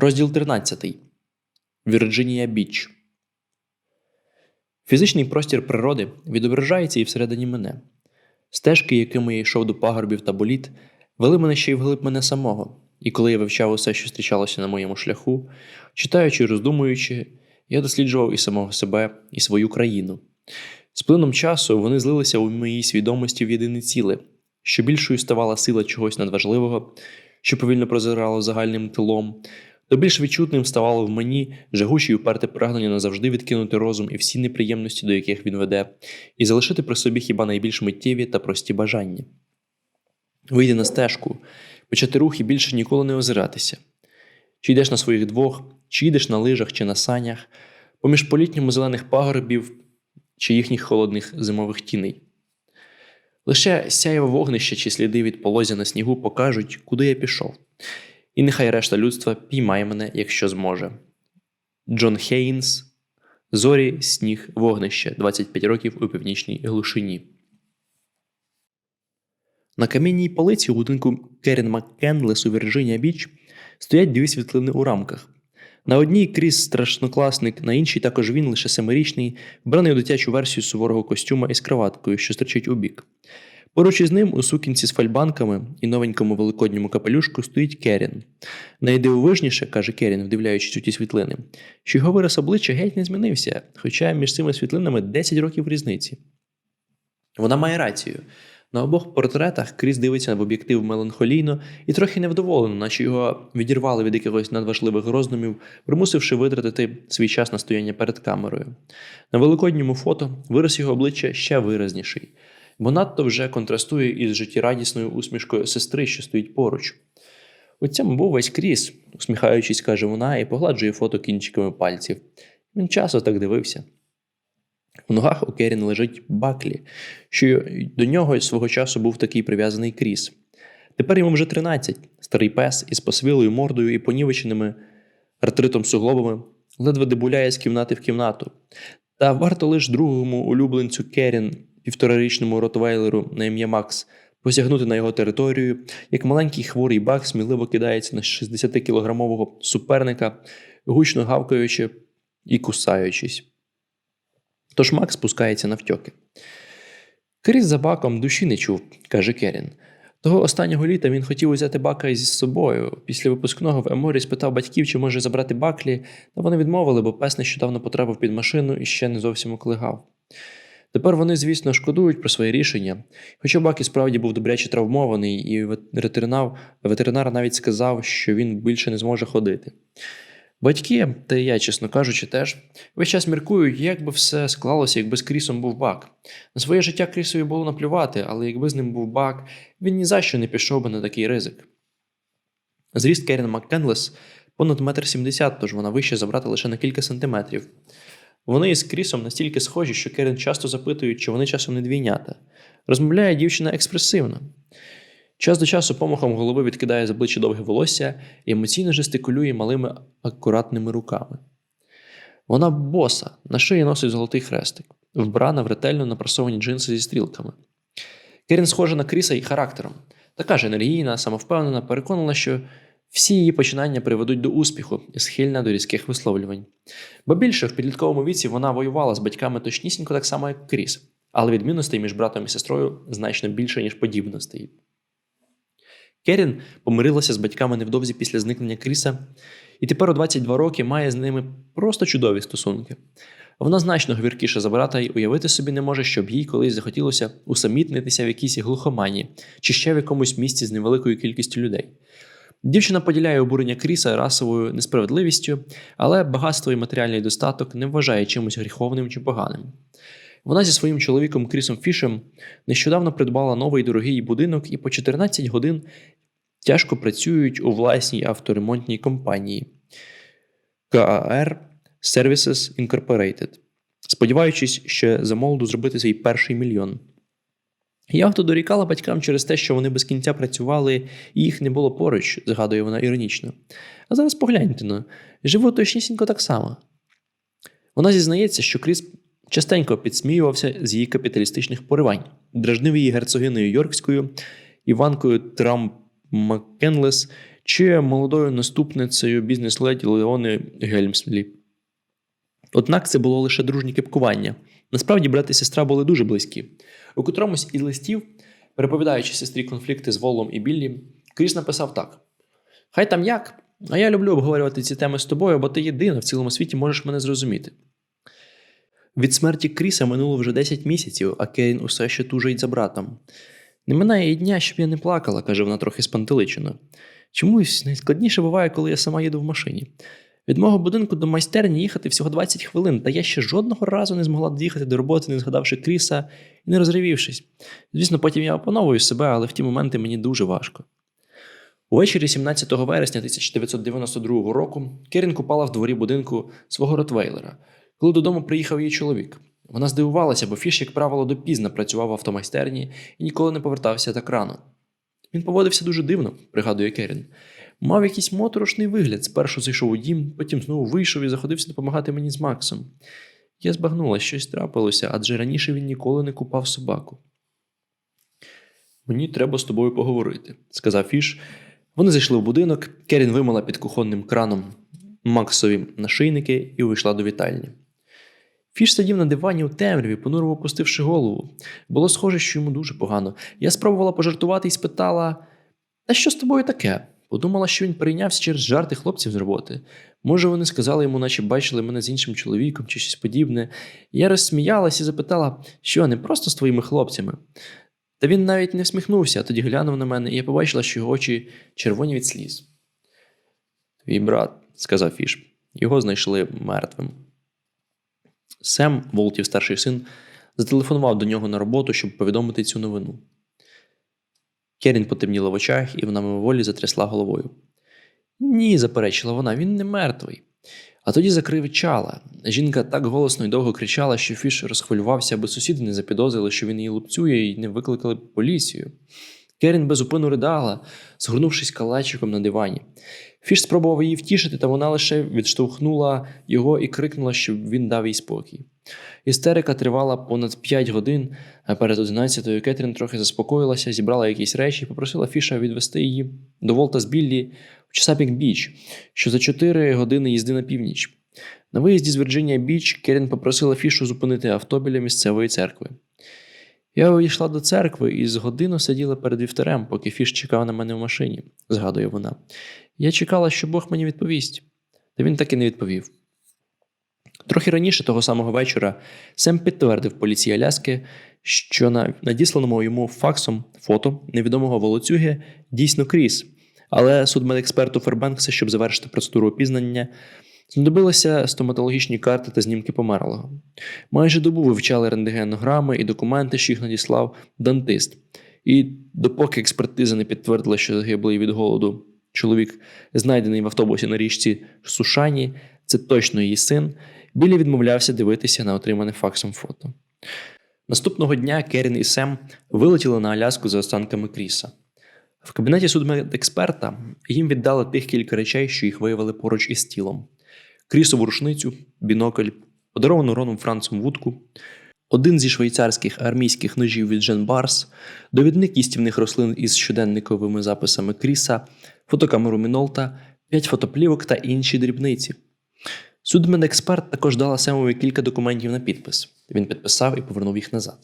Розділ 13. Вірджинія Біч. Фізичний простір природи відображається і всередині мене. Стежки, якими я йшов до пагорбів та боліт, вели мене ще й вглиб мене самого, і коли я вивчав усе, що зустрічалося на моєму шляху, читаючи і роздумуючи, я досліджував і самого себе, і свою країну. З плином часу вони злилися у моїй свідомості в єдине ціле, що більшою ставала сила чогось надважливого, що повільно прозирало загальним тилом, то більш відчутним ставало в мені жагуче й уперте прагнення назавжди відкинути розум і всі неприємності, до яких він веде, і залишити при собі хіба найбільш миттєві та прості бажання. Вийди на стежку, почати рух і більше ніколи не озиратися. Чи йдеш на своїх двох, чи йдеш на лижах, чи на санях, поміж політньому зелених пагорбів, чи їхніх холодних зимових тіней. Лише сяєво вогнище чи сліди від полозя на снігу покажуть, куди я пішов. І нехай решта людства піймає мене, якщо зможе. Джон Хейнс Зорі, сніг, вогнище 25 років у північній глушині. На камінній полиці у будинку Керін Маккенлес у Вірджинія Біч стоять дві світлини у рамках. На одній Кріс страшнокласник, на іншій також він, лише семирічний, вбраний у дитячу версію суворого костюма із краваткою, що стерчить у бік. Поруч із ним у сукінці з фальбанками і новенькому великодньому капелюшку стоїть Керін. Найдивовижніше, каже Керін, вдивляючись у ті світлини, що його вираз обличчя геть не змінився, хоча між цими світлинами 10 років різниці. Вона має рацію. На обох портретах Кріс дивиться в об'єктив меланхолійно і трохи невдоволено, наче його відірвали від якихось надважливих роздумів, примусивши витратити свій час на стояння перед камерою. На великодньому фото вираз його обличчя ще виразніший, бо надто вже контрастує із життєрадісною усмішкою сестри, що стоїть поруч. У цьому був весь Кріс, усміхаючись, каже вона і погладжує фото кінчиками пальців. Він часто так дивився. У ногах у Керін лежить Баклі, що до нього свого часу був такий прив'язаний кріс. Тепер йому вже 13, старий пес із посвілою мордою і понівеченими артритом суглобами ледве дебуляє з кімнати в кімнату. Та варто лише другому улюбленцю Керін, півторарічному ротвейлеру на ім'я Макс, посягнути на його територію, як маленький хворий баг сміливо кидається на 60-кілограмового суперника, гучно гавкаючи і кусаючись. Тож Макс спускається навтьоки. Кріс за баком душі не чув, каже Керін. Того останнього літа він хотів узяти бака із собою. Після випускного в Еморі спитав батьків, чи може забрати баклі, та вони відмовили, бо пес нещодавно потрапив під машину і ще не зовсім оклигав. Тепер вони, звісно, шкодують про своє рішення. Хоча бак і справді був добряче травмований, і ветеринар, ветеринар навіть сказав, що він більше не зможе ходити. Батьки, та я, чесно кажучи, теж весь час міркують, як би все склалося, якби з Крісом був бак. На своє життя Крісові було наплювати, але якби з ним був бак, він ні за що не пішов би на такий ризик. Зріст Керін Маккенлес понад метр сімдесят, тож вона вище забрати лише на кілька сантиметрів. Вони із Крісом настільки схожі, що Керін часто запитують, чи вони часом не двійнята. Розмовляє дівчина експресивно. Час до часу помахом голови відкидає з обличчя довге волосся і емоційно жестикулює малими акуратними руками. Вона боса, на шиї носить золотий хрестик, вбрана в ретельно напрасовані джинси зі стрілками. Керін схожа на Кріса і характером, така ж енергійна, самовпевнена, переконана, що всі її починання приведуть до успіху і схильна до різких висловлювань. Бо більше в підлітковому віці вона воювала з батьками точнісінько так само, як Кріс, але відмінностей між братом і сестрою значно більше, ніж подібностей. Керін помирилася з батьками невдовзі після зникнення Кріса, і тепер у 22 роки має з ними просто чудові стосунки. Вона значно говіркіша за брата і уявити собі не може, щоб їй колись захотілося усамітнитися в якійсь глухомані чи ще в якомусь місці з невеликою кількістю людей. Дівчина поділяє обурення Кріса расовою несправедливістю, але багатство і матеріальний достаток не вважає чимось гріховним чи поганим. Вона зі своїм чоловіком Крісом Фішем нещодавно придбала новий дорогий будинок і по 14 годин тяжко працюють у власній авторемонтній компанії KAR Services Incorporated, сподіваючись ще за молоду зробити свій перший мільйон. Яхта дорікала батькам через те, що вони без кінця працювали і їх не було поруч, згадує вона іронічно. А зараз погляньте на живу точнісінько так само. Вона зізнається, що Кріс частенько підсміювався з її капіталістичних поривань, дражнив її герцогиною Йоркською, Іванкою Трамп Маккенлес чи молодою наступницею бізнес-леді Леони Гельмслі. Однак це було лише дружнє кепкування. Насправді брат і сестра були дуже близькі. У котромусь із листів, переповідаючи сестрі конфлікти з Волом і Біллі, Кріс написав так: Хай там як, а я люблю обговорювати ці теми з тобою, бо ти єдина в цілому світі можеш мене зрозуміти. Від смерті Кріса минуло вже 10 місяців, а Кейн усе ще тужить за братом. Не минає і дня, щоб я не плакала, каже вона трохи спантеличено. Чомусь найскладніше буває, коли я сама їду в машині. Від мого будинку до майстерні їхати всього 20 хвилин, та я ще жодного разу не змогла доїхати до роботи, не згадавши Кріса і не розривівшись. Звісно, потім я опановую себе, але в ті моменти мені дуже важко. Увечері 17 вересня 1992 року Керін купала в дворі будинку свого ротвейлера, коли додому приїхав її чоловік. Вона здивувалася, бо Фіш, як правило, допізно працював в автомайстерні і ніколи не повертався так рано. Він поводився дуже дивно, пригадує Керін. Мав якийсь моторошний вигляд. Спершу зайшов у дім, потім знову вийшов і заходився допомагати мені з Максом. Я збагнула, щось трапилося, адже раніше він ніколи не купав собаку. Мені треба з тобою поговорити, сказав Фіш. Вони зайшли в будинок, Керін вимила під кухонним краном Максові нашийники і увійшла до вітальні. Фіш сидів на дивані у темряві, понуро опустивши голову. Було схоже, що йому дуже погано. Я спробувала пожартувати і спитала: Та що з тобою таке? Подумала, що він перейнявся через жарти хлопців з роботи. Може, вони сказали йому, наче бачили мене з іншим чоловіком чи щось подібне. Я розсміялась і запитала, що не просто з твоїми хлопцями. Та він навіть не всміхнувся, а тоді глянув на мене, і я побачила, що його очі червоні від сліз. Твій брат, сказав Фіш, його знайшли мертвим. Сем, Волтів старший син, зателефонував до нього на роботу, щоб повідомити цю новину. Керін потемніла в очах, і вона мимоволі затрясла головою. Ні, заперечила вона, він не мертвий. А тоді закривичала. Жінка так голосно і довго кричала, що Фіш розхвилювався, аби сусіди не запідозрили, що він її лупцює і не викликали поліцію. Керін безупину ридала, згорнувшись калачиком на дивані. Фіш спробував її втішити, та вона лише відштовхнула його і крикнула, щоб він дав їй спокій. Істерика тривала понад 5 годин, а перед 11-ю Кетрін трохи заспокоїлася, зібрала якісь речі і попросила Фіша відвести її до Волта з Біллі в Чесапік Біч, що за 4 години їзди на північ. На виїзді з Вірджинія Біч Керін попросила Фішу зупинити авто біля місцевої церкви. Я увійшла до церкви і з годину сиділа перед вівтарем, поки Фіш чекав на мене в машині, згадує вона. Я чекала, що Бог мені відповість, та він так і не відповів. Трохи раніше того самого вечора Сем підтвердив поліції Аляски, що на надісланому йому факсом фото невідомого волоцюги дійсно кріс, але судмедексперту Фербенкса, щоб завершити процедуру опізнання, знадобилися стоматологічні карти та знімки померлого. Майже добу вивчали рентгенограми і документи, що їх надіслав дантист. І допоки експертиза не підтвердила, що загиблий від голоду чоловік, знайдений в автобусі на річці Сушані, це точно її син. Білі відмовлявся дивитися на отримане факсом фото. Наступного дня Керін і Сем вилетіли на Аляску за останками Кріса. В кабінеті судмедексперта їм віддали тих кілька речей, що їх виявили поруч із тілом: крісову рушницю, бінокль, подаровану Роном Францем вудку, один зі швейцарських армійських ножів від Джен Барс, довідник їстівних рослин із щоденниковими записами Кріса, фотокамеру Мінолта, п'ять фотоплівок та інші дрібниці. Судмедексперт також дала Семові кілька документів на підпис. Він підписав і повернув їх назад.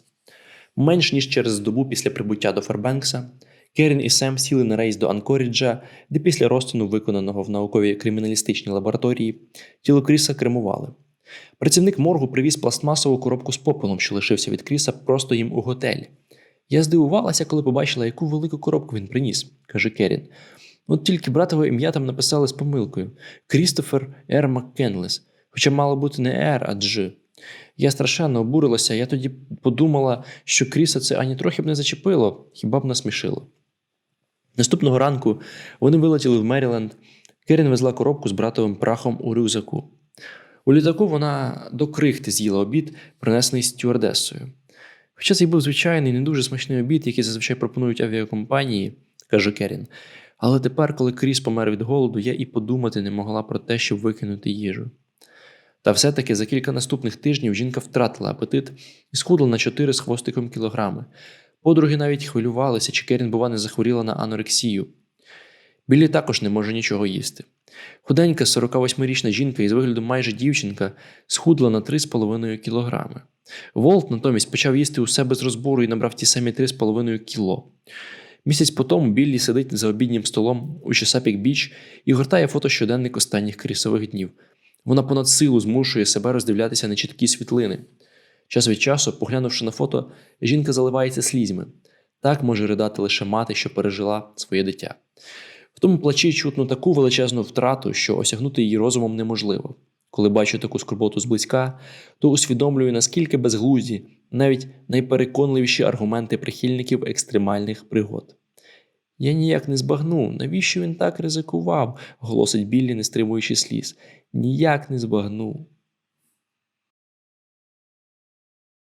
Менш ніж через добу після прибуття до Фербенкса, Керін і Сем сіли на рейс до Анкоріджа, де після розтину, виконаного в науковій криміналістичній лабораторії, тіло Кріса кремували. Працівник моргу привіз пластмасову коробку з попелом, що лишився від Кріса, просто їм у готель. Я здивувалася, коли побачила, яку велику коробку він приніс, каже Керін. От тільки братове ім'я там написали з помилкою Крістофер Р. Маккенлес, хоча мало бути не Р, а Дж. Я страшенно обурилася, я тоді подумала, що Кріса це ані трохи б не зачепило, хіба б насмішило. Наступного ранку вони вилетіли в Меріленд. Керін везла коробку з братовим прахом у рюкзаку. У літаку вона до крихти з'їла обід, принесений стюардесою. Хоча це й був звичайний, не дуже смачний обід, який зазвичай пропонують авіакомпанії, каже Керін. Але тепер, коли Кріс помер від голоду, я і подумати не могла про те, щоб викинути їжу. Та все-таки за кілька наступних тижнів жінка втратила апетит і схудла на 4 з хвостиком кілограми. Подруги навіть хвилювалися, чи Керін, бува, не захворіла на анорексію. Біллі також не може нічого їсти. Худенька 48-річна жінка із виглядом майже дівчинка схудла на 3,5 кілограми. Волт натомість почав їсти усе без розбору і набрав ті самі 3,5 кіло. Місяць по тому Біллі сидить за обіднім столом у Чесапік Біч і гортає фото щоденник останніх крісових днів. Вона понад силу змушує себе роздивлятися нечіткі світлини. Час від часу, поглянувши на фото, жінка заливається слізьми. Так може ридати лише мати, що пережила своє дитя. В тому плачі чутно таку величезну втрату, що осягнути її розумом неможливо. Коли бачу таку скорботу зблизька, то усвідомлюю, наскільки безглузді навіть найпереконливіші аргументи прихильників екстремальних пригод. Я ніяк не збагну, навіщо він так ризикував, голосить Біллі, не стримуючи сліз. Ніяк не збагну.